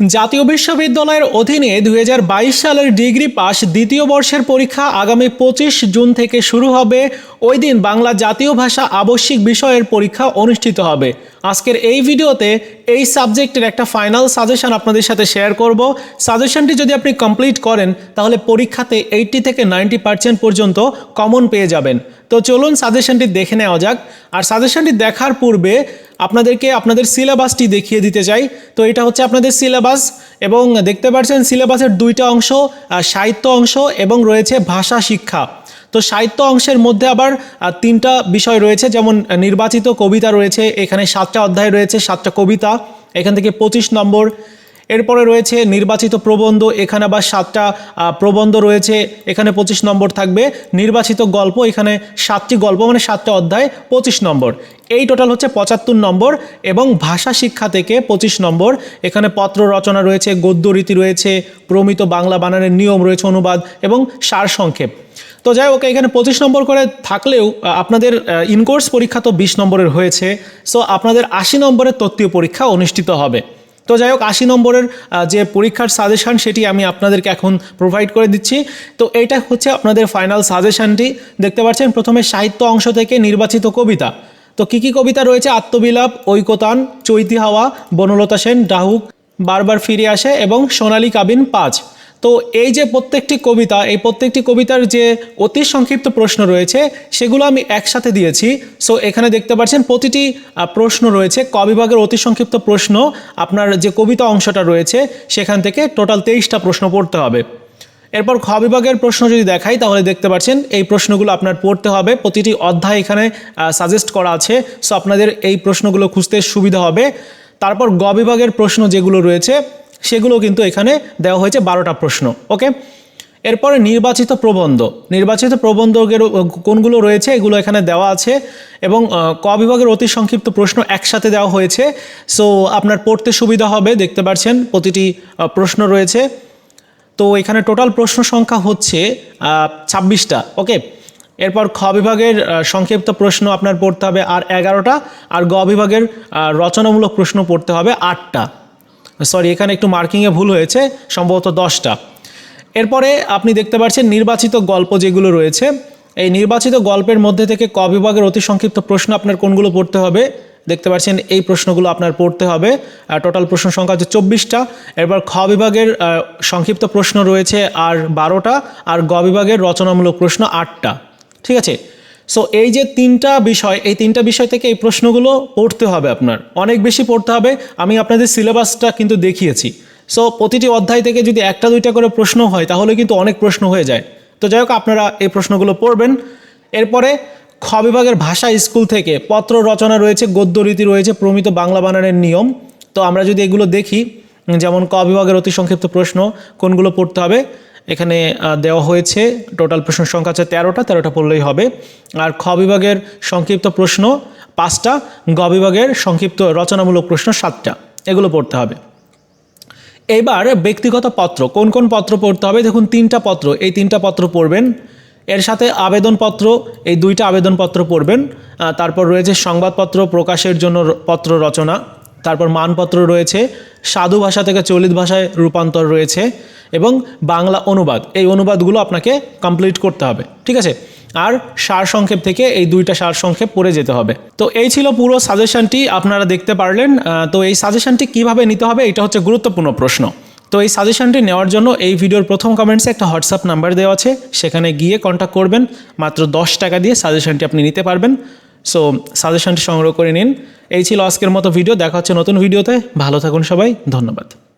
জাতীয় বিশ্ববিদ্যালয়ের অধীনে দুই হাজার বাইশ সালের ডিগ্রি পাস দ্বিতীয় বর্ষের পরীক্ষা আগামী পঁচিশ জুন থেকে শুরু হবে। ওই দিন বাংলা জাতীয় ভাষা আবশ্যিক বিষয়ের পরীক্ষা অনুষ্ঠিত হবে। আজকের এই ভিডিওতে এই সাবজেক্টের একটা ফাইনাল সাজেশন আপনাদের সাথে শেয়ার করব। সাজেশনটি যদি আপনি কমপ্লিট করেন, তাহলে পরীক্ষাতে এইটটি থেকে নাইনটি পার্সেন্ট পর্যন্ত কমন পেয়ে যাবেন। তো চলুন সাজেশনটি দেখে নেওয়া যাক। আর সাজেশনটি দেখার পূর্বে আপনাদেরকে আপনাদের সিলেবাসটি দেখিয়ে দিতে চাই। তো এটা হচ্ছে আপনাদের সিলেবাস এবং দেখতে পাচ্ছেন সিলেবাসের দুইটা অংশ সাহিত্য অংশ এবং রয়েছে ভাষা শিক্ষা। তো সাহিত্য অংশের মধ্যে আবার তিনটা বিষয় রয়েছে, যেমন নির্বাচিত কবিতা রয়েছে, এখানে সাতটা অধ্যায় রয়েছে, সাতটা কবিতা, এখান থেকে পঁচিশ নম্বর এরপরে রয়েছে নির্বাচিত প্রবন্ধ, এখানে আবার সাতটা প্রবন্ধ রয়েছে, এখানে পঁচিশ নম্বর থাকবে। নির্বাচিত গল্প, এখানে সাতটি গল্প মানে সাতটা অধ্যায়, পঁচিশ নম্বর। এই টোটাল হচ্ছে পঁচাত্তর নম্বর এবং ভাষা শিক্ষা থেকে পঁচিশ নম্বর। এখানে পত্র রচনা রয়েছে, গদ্য রীতি রয়েছে, প্রমিত বাংলা বানানের নিয়ম রয়েছে, অনুবাদ এবং সারসংক্ষেপ তো যাই হোক, এখানে পঁচিশ নম্বর করে থাকলেও আপনাদের ইনকোর্স পরীক্ষা তো বিশ নম্বরের হয়েছে সো আপনাদের আশি নম্বরের তত্ত্বীয় পরীক্ষা অনুষ্ঠিত হবে। তো যাই হোক, আশি নম্বরের যে পরীক্ষার সাজেশান সেটি আমি আপনাদেরকে এখন প্রোভাইড করে দিচ্ছি। তো এটা হচ্ছে আপনাদের ফাইনাল সাজেশানটি দেখতে পাচ্ছেন, প্রথমে সাহিত্য অংশ থেকে নির্বাচিত কবিতা। তো কী কী কবিতা রয়েছে? আত্মবিলাপ, ঐকতান, চৈতি হাওয়া, বনলতা সেন, ডাহুক, বারবার ফিরে আসে এবং সোনালী কাবিন পাঁচ। তো এই যে প্রত্যেকটি কবিতা, এই প্রত্যেকটি কবিতার যে অতি সংক্ষিপ্ত প্রশ্ন রয়েছে, সেগুলো আমি একসাথে দিয়েছি। সো এখানে দেখতে পাচ্ছেন প্রতিটি প্রশ্ন রয়েছে। ক বিভাগের অতি সংক্ষিপ্ত প্রশ্ন, আপনার যে কবিতা অংশটা রয়েছে, সেখান থেকে টোটাল তেইশটা প্রশ্ন পড়তে হবে। এরপর খ বিভাগের প্রশ্ন যদি দেখাই, তাহলে দেখতে পাচ্ছেন এই প্রশ্নগুলো আপনার পড়তে হবে। প্রতিটি অধ্যায় এখানে সাজেস্ট করা আছে। সো আপনাদের এই প্রশ্নগুলো খুঁজতে সুবিধা হবে। তারপর গ বিভাগের প্রশ্ন যেগুলো রয়েছে সেগুলো কিন্তু এখানে দেওয়া হয়েছে বারোটা প্রশ্ন, ওকে? এরপরে নির্বাচিত প্রবন্ধ, নির্বাচিত প্রবন্ধের কোনগুলো রয়েছে এগুলো এখানে দেওয়া আছে এবং ক বিভাগের অতি সংক্ষিপ্ত প্রশ্ন একসাথে দেওয়া হয়েছে, সো আপনার পড়তে সুবিধা হবে, দেখতে পাচ্ছেন প্রতিটি প্রশ্ন রয়েছে। তো এখানে টোটাল প্রশ্ন সংখ্যা হচ্ছে ছাব্বিশটা, ওকে? এরপর খ বিভাগের সংক্ষিপ্ত প্রশ্ন আপনার পড়তে হবে আর এগারোটা, আর গ বিভাগের রচনামূলক প্রশ্ন পড়তে হবে আটটা। সরি, এখানে একটু মার্কিংয়ে ভুল হয়েছে, সম্ভবত দশটা। এরপরে আপনি দেখতে পাচ্ছেন নির্বাচিত গল্প যেগুলো রয়েছে, এই নির্বাচিত গল্পের মধ্যে থেকে ক বিভাগের অতি সংক্ষিপ্ত প্রশ্ন আপনার কোনগুলো পড়তে হবে, দেখতে পাচ্ছেন এই প্রশ্নগুলো আপনার পড়তে হবে টোটাল প্রশ্ন সংখ্যা হচ্ছে চব্বিশটা, এরপর খ বিভাগের সংক্ষিপ্ত প্রশ্ন রয়েছে আর বারোটা, আর গ বিভাগের রচনামূলক প্রশ্ন আটটা, ঠিক আছে? সো এই যে তিনটা বিষয়, এই তিনটা বিষয় থেকে এই প্রশ্নগুলো পড়তে হবে আপনার। অনেক বেশি পড়তে হবে, আমি আপনাদের সিলেবাসটা কিন্তু দেখিয়েছি। সো প্রতিটি অধ্যায় থেকে যদি একটা দুইটা করে প্রশ্ন হয়, তাহলে কিন্তু অনেক প্রশ্ন হয়ে যায়। তো যাই হোক, আপনারা এই প্রশ্নগুলো পড়বেন। এরপরে, খ বিভাগের ভাষা স্কুল থেকে পত্র রচনা রয়েছে, গদ্য রীতি রয়েছে, প্রমিত বাংলা বানানের নিয়ম। তো আমরা যদি এগুলো দেখি, যেমন ক বিভাগের অতি সংক্ষিপ্ত প্রশ্ন, কোনগুলো পড়তে হবে? এখানে দেওয়া হয়েছে। টোটাল প্রশ্ন সংখ্যা আছে তেরোটা তেরোটা পড়লেই হবে। আর খ বিভাগের সংক্ষিপ্ত প্রশ্ন পাঁচটা, গ বিভাগের সংক্ষিপ্ত রচনামূলক প্রশ্ন সাতটা। এগুলো পড়তে হবে। এবার ব্যক্তিগত পত্র, কোন কোন পত্র পড়তে হবে? দেখুন, তিনটা পত্র, এই তিনটা পত্র পড়বেন। এর সাথে আবেদনপত্র, এই দুইটা আবেদনপত্র পড়বেন। তারপর রয়েছে সংবাদপত্র, প্রকাশের জন্য পত্র রচনা। তারপর মানপত্র রয়েছে, সাধু ভাষা থেকে চলিত ভাষায় রূপান্তর রয়েছে এবং বাংলা অনুবাদ। এই অনুবাদগুলো আপনাকে কমপ্লিট করতে হবে, ঠিক আছে? আর সারসংক্ষেপ থেকে এই দুইটা সারসংক্ষেপ পড়ে যেতে হবে। তো এই ছিল পুরো সাজেশনটি, আপনারা দেখতে পারলেন। তো এই সাজেশনটি কীভাবে নিতে হবে এটা হচ্ছে গুরুত্বপূর্ণ প্রশ্ন। তো এই সাজেশনটি নেওয়ার জন্য এই ভিডিওর প্রথম কমেন্টসে একটা হোয়াটসঅ্যাপ নাম্বার দেওয়া আছে, সেখানে গিয়ে কন্ট্যাক্ট করবেন। মাত্র দশ টাকা দিয়ে সাজেশনটি আপনি নিতে পারবেন। সো সাজেশনটি সংগ্রহ করে নিন। এই ছিল আজকের মতো ভিডিও দেখা হচ্ছে নতুন ভিডিওতে ভালো থাকুন সবাই। ধন্যবাদ।